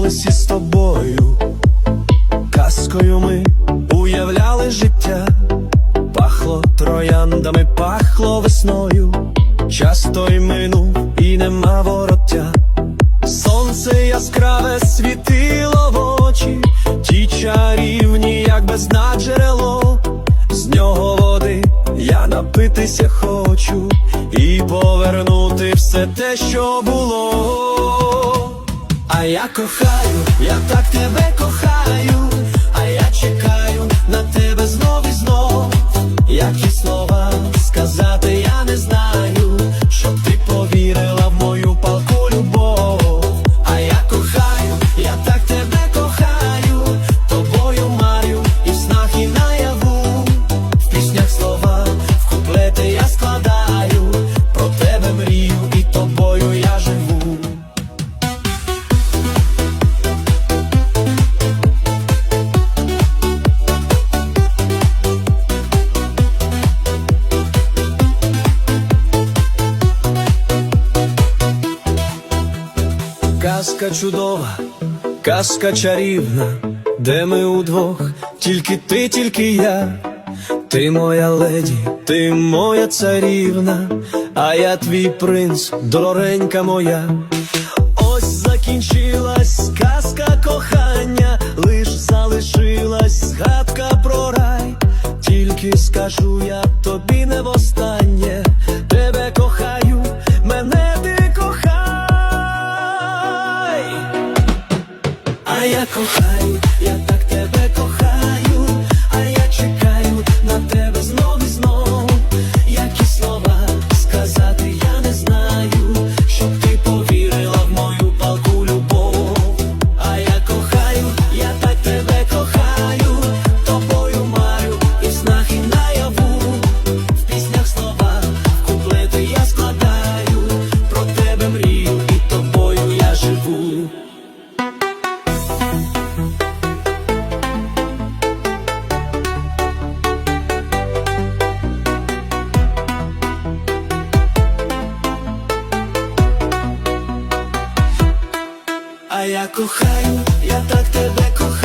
колесі з тобою, казкою ми уявляли життя, пахло трояндами, пахло весною, час той минув і нема вороття. Сонце яскраве світило в очі, ті чарівні, як бездна джерело, з нього води я напитися хочу. І повернути все те, що було. А я кохаю, я так тебе кохаю, а я чекаю на тебе знов Казка чудова, казка чарівна, де ми удвох, тільки ти, тільки я, ти моя леді, ти моя царівна, а я твій принц, дорогенька моя. Ось закінчилась казка кохання, лиш залишилась згадка про рай. Тільки скажу я тобі не востаннє, я кохаю, я я кохаю, я так тебе кохаю.